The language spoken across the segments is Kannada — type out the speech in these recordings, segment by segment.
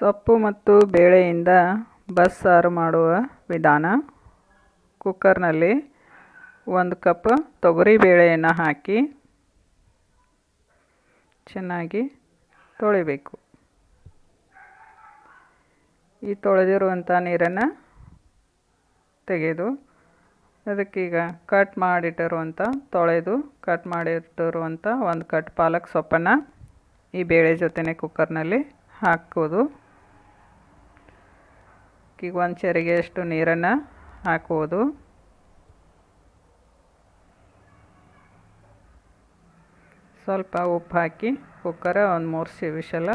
ಸೊಪ್ಪು ಮತ್ತು ಬೇಳೆಯಿಂದ ಬಸ್ಸಾರು ಮಾಡುವ ವಿಧಾನ. ಕುಕ್ಕರ್ನಲ್ಲಿ ಒಂದು ಕಪ್ ತೊಗರಿ ಬೇಳೆಯನ್ನು ಹಾಕಿ ಚೆನ್ನಾಗಿ ತೊಳಿಬೇಕು. ಈ ತೊಳೆದಿರುವಂಥ ನೀರನ್ನು ತೆಗೆದು ಅದಕ್ಕೀಗ ಕಟ್ ಮಾಡಿಟ್ಟಿರುವಂಥ, ತೊಳೆದು ಕಟ್ ಮಾಡಿಟ್ಟಿರುವಂಥ ಒಂದು ಕಟ್ ಪಾಲಕ್ ಸೊಪ್ಪನ್ನು ಈ ಬೇಳೆ ಜೊತೆನೇ ಕುಕ್ಕರ್ನಲ್ಲಿ ಹಾಕೋದು ಈಗ ಒಂದು ಚೆರಿಗೆಯಷ್ಟು ನೀರನ್ನು ಹಾಕೋದು ಸ್ವಲ್ಪ ಉಪ್ಪು ಹಾಕಿ ಕುಕ್ಕರ ಒಂದು ಮೂರು ಸಿ ವಿಷಲ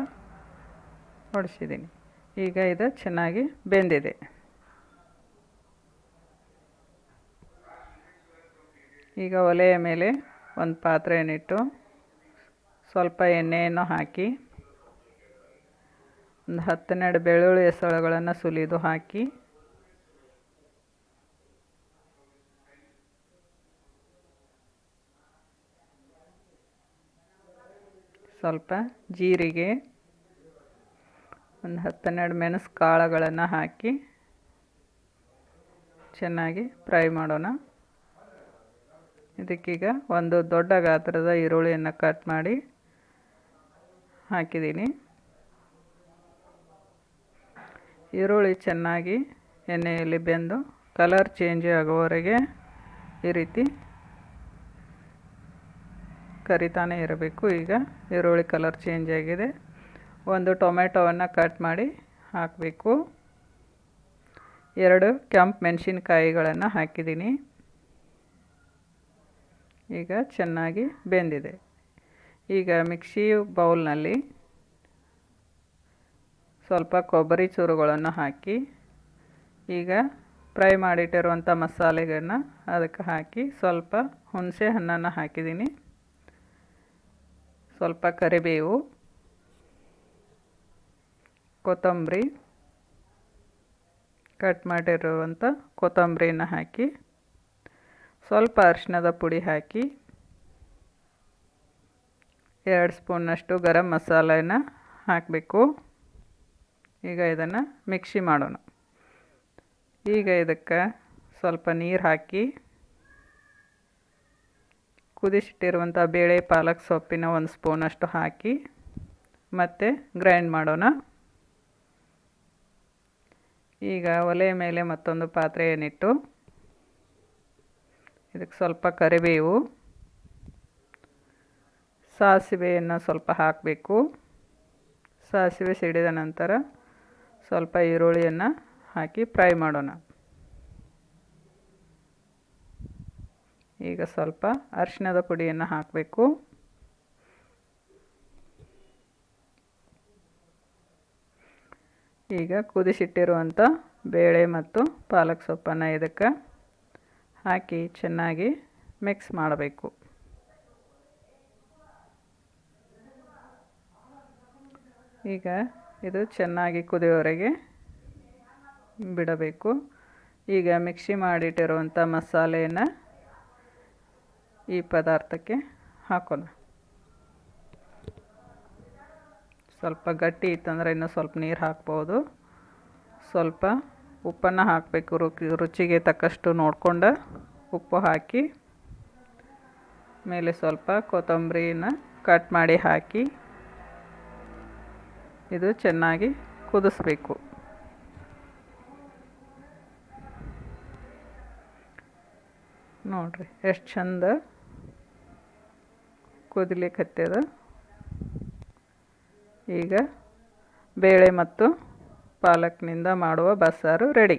ಹೊಡಿಸಿದ್ದೀನಿ ಈಗ ಇದು ಚೆನ್ನಾಗಿ ಬೆಂದಿದೆ. ಈಗ ಒಲೆಯ ಮೇಲೆ ಒಂದು ಪಾತ್ರೆಯನ್ನಿಟ್ಟು ಸ್ವಲ್ಪ ಎಣ್ಣೆಯನ್ನು ಹಾಕಿ ಒಂದು ಹತ್ತೆರಡು ಬೆಳ್ಳುಳ್ಳಿ ಹೆಸಳುಗಳನ್ನು ಸುಲಿದು ಹಾಕಿ ಸ್ವಲ್ಪ ಜೀರಿಗೆ ಒಂದು ಹತ್ತೆರಡು ಮೆಣಸು ಕಾಳುಗಳನ್ನು ಹಾಕಿ ಚೆನ್ನಾಗಿ ಫ್ರೈ ಮಾಡೋಣ. ಇದಕ್ಕೀಗ ಒಂದು ದೊಡ್ಡ ಗಾತ್ರದ ಈರುಳ್ಳಿಯನ್ನು ಕಟ್ ಮಾಡಿ ಹಾಕಿದ್ದೀನಿ. ಈರುಳ್ಳಿ ಚೆನ್ನಾಗಿ ಎಣ್ಣೆಯಲ್ಲಿ ಬೆಂದು ಕಲರ್ ಚೇಂಜ್ ಆಗುವವರೆಗೆ ಈ ರೀತಿ ಕರಿತಾನೆ ಇರಬೇಕು. ಈಗ ಈರುಳ್ಳಿ ಕಲರ್ ಚೇಂಜ್ ಆಗಿದೆ. ಒಂದು ಟೊಮೆಟೊವನ್ನು ಕಟ್ ಮಾಡಿ ಹಾಕಬೇಕು. ಎರಡು ಕೆಂಪು ಮೆಣಸಿನ್ಕಾಯಿಗಳನ್ನು ಹಾಕಿದ್ದೀನಿ. ಈಗ ಚೆನ್ನಾಗಿ ಬೆಂದಿದೆ. ಈಗ ಮಿಕ್ಸಿ ಬೌಲ್ನಲ್ಲಿ ಸ್ವಲ್ಪ ಕೊಬ್ಬರಿ ಚೂರುಗಳನ್ನು ಹಾಕಿ ಈಗ ಫ್ರೈ ಮಾಡಿಟ್ಟಿರುವಂಥ ಮಸಾಲೆಗಳನ್ನ ಅದಕ್ಕೆ ಹಾಕಿ ಸ್ವಲ್ಪ ಹುಣಸೆ ಹಣ್ಣನ್ನು ಹಾಕಿದ್ದೀನಿ. ಸ್ವಲ್ಪ ಕರಿಬೇವು, ಕೊತ್ತಂಬರಿ, ಕಟ್ ಮಾಡಿರುವಂಥ ಕೊತ್ತಂಬರಿನ ಹಾಕಿ ಸ್ವಲ್ಪ ಅರಿಶಿಣದ ಪುಡಿ ಹಾಕಿ ಎರಡು ಸ್ಪೂನ್ನಷ್ಟು ಗರಂ ಮಸಾಲೆನ ಹಾಕಬೇಕು. ಈಗ ಇದನ್ನು ಮಿಕ್ಸಿ ಮಾಡೋಣ. ಈಗ ಇದಕ್ಕೆ ಸ್ವಲ್ಪ ನೀರು ಹಾಕಿ ಕುದಿಸಿಟ್ಟಿರುವಂಥ ಬೇಳೆ ಪಾಲಕ್ ಸೊಪ್ಪಿನ ಒಂದು ಸ್ಪೂನಷ್ಟು ಹಾಕಿ ಮತ್ತು ಗ್ರೈಂಡ್ ಮಾಡೋಣ. ಈಗ ಒಲೆ ಮೇಲೆ ಮತ್ತೊಂದು ಪಾತ್ರೆಯನ್ನಿಟ್ಟು ಇದಕ್ಕೆ ಸ್ವಲ್ಪ ಕರಿಬೇವು, ಸಾಸಿವೆಯನ್ನು ಸ್ವಲ್ಪ ಹಾಕಬೇಕು. ಸಾಸಿವೆ ಸಿಡಿದ ನಂತರ ಸ್ವಲ್ಪ ಈರುಳ್ಳಿಯನ್ನು ಹಾಕಿ ಫ್ರೈ ಮಾಡೋಣ. ಈಗ ಸ್ವಲ್ಪ ಅರಿಶಿಣದ ಪುಡಿಯನ್ನು ಹಾಕಬೇಕು. ಈಗ ಕುದಿಸಿಟ್ಟಿರುವಂಥ ಬೇಳೆ ಮತ್ತು ಪಾಲಕ್ ಸೊಪ್ಪನ್ನು ಇದಕ್ಕೆ ಹಾಕಿ ಚೆನ್ನಾಗಿ ಮಿಕ್ಸ್ ಮಾಡಬೇಕು. ಈಗ ಇದು ಚೆನ್ನಾಗಿ ಕುದಿಯೋವರೆಗೆ ಬಿಡಬೇಕು. ಈಗ ಮಿಕ್ಸಿ ಮಾಡಿಟ್ಟಿರುವಂಥ ಮಸಾಲೆಯನ್ನು ಈ ಪದಾರ್ಥಕ್ಕೆ ಹಾಕೋಣ. ಸ್ವಲ್ಪ ಗಟ್ಟಿ ಇತ್ತಂದರೆ ಇನ್ನೂ ಸ್ವಲ್ಪ ನೀರು ಹಾಕ್ಬೋದು. ಸ್ವಲ್ಪ ಉಪ್ಪನ್ನು ಹಾಕಬೇಕು. ರುಚಿಗೆ ತಕ್ಕಷ್ಟು ನೋಡಿಕೊಂಡು ಉಪ್ಪು ಹಾಕಿ, ಮೇಲೆ ಸ್ವಲ್ಪ ಕೊತ್ತಂಬರಿನ ಕಟ್ ಮಾಡಿ ಹಾಕಿ ಇದು ಚೆನ್ನಾಗಿ ಕುದಿಸ್ಬೇಕು. ನೋಡಿರಿ ಎಷ್ಟು ಚಂದ ಕುದಿಲಿಕ್ಕತ್ತದ ಈಗ ಬೇಳೆ ಮತ್ತು ಪಾಲಕ್ನಿಂದ ಮಾಡುವ ಬಸ್ಸಾರು ರೆಡಿ.